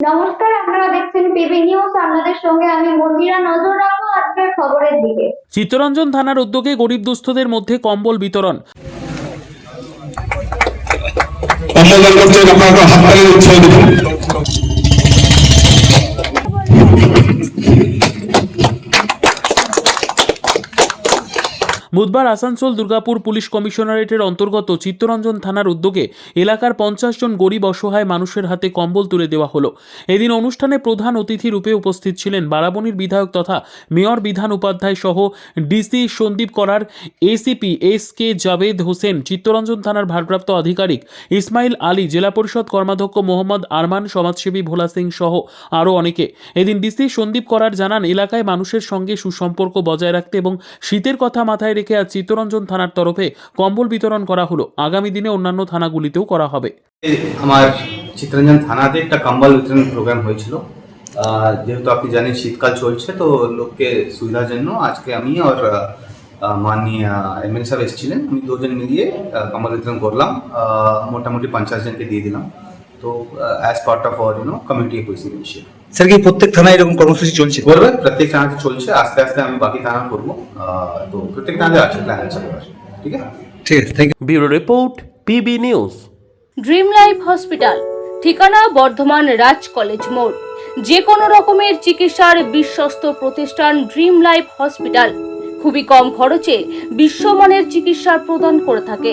নমস্কার আপনারা দেখছেন পিবি নিউজ। আপনাদের সঙ্গে আমি মন্দিরা নজর রাখব আজকের খবরের দিকে। চিত্তরঞ্জন থানার উদ্যোগে গরিব দুস্থদের মধ্যে কম্বল বিতরণ। অন্যজন করছেন আপনারা হাততালি উৎসাহ দেবেন বুধবার আসানসোল দুর্গাপুর পুলিশ কমিশনারেটের অন্তর্গত চিত্তরঞ্জন থানার উদ্যোগে এলাকার পঞ্চাশ জন গরিব অসহায় মানুষের হাতে কম্বল তুলে দেওয়া হলো। এদিন অনুষ্ঠানে প্রধান অতিথি রূপে উপস্থিত ছিলেন বারাবণীর বিধায়ক তথা মেয়র বিধান উপাধ্যায় সহ ডিসি সন্দীপ করার, ACP S K Javed Hossain, Chittaranjan থানার ভারপ্রাপ্ত আধিকারিক ইসমাইল আলী, জেলা পরিষদ কর্মাধ্যক্ষ মোহাম্মদ আরমান, সমাজসেবী ভোলা সিং সহ আরও অনেকে। এদিন ডিসি সন্দীপ করার জানান, এলাকায় মানুষের সঙ্গে সুসম্পর্ক বজায় রাখতে এবং শীতের কথা মাথায় রেখে আজ চিত্তরঞ্জন থানার তরফে কম্বল বিতরণ করা হলো। আগামী দিনে অন্যান্য থানাগুলিতেও করা হবে। আমার চিত্তরঞ্জন থানাতে একটা কম্বল বিতরণ প্রোগ্রাম হয়েছিল। যেহেতু আপনি জানেন শীতকাল চলছে, তো লোককে সুবিধার জন্য আজকে আমি আর মাননীয় এমএল সাহেব এসেছিলেন। আমি দুজন মিলিয়ে কম্বল বিতরণ করলাম। মোটামুটি পঞ্চাশ জনকে দিয়ে দিলাম। তো as part of our you know community policy initiative sir কি প্রত্যেক থানায় এরকম কর্মসূচি চলছে? করবে প্রত্যেক থানাতে চলছে আস্তে আস্তে আমি বাকি থানা করব। তো প্রত্যেক থানাতে আছে প্ল্যান আছে ঠিক আছে? ঠিক আছে thank you bureau report PB news. Dream life hospital ঠিকানা বর্ধমান রাজ কলেজ মোড়। যে কোনো রকমের চিকিৎসার বিশ্বস্ত প্রতিষ্ঠান ড্রিম লাইফ হসপিটাল। খুবই কম খরচে বিশ্বমানের চিকিৎসা প্রদান করে থাকে।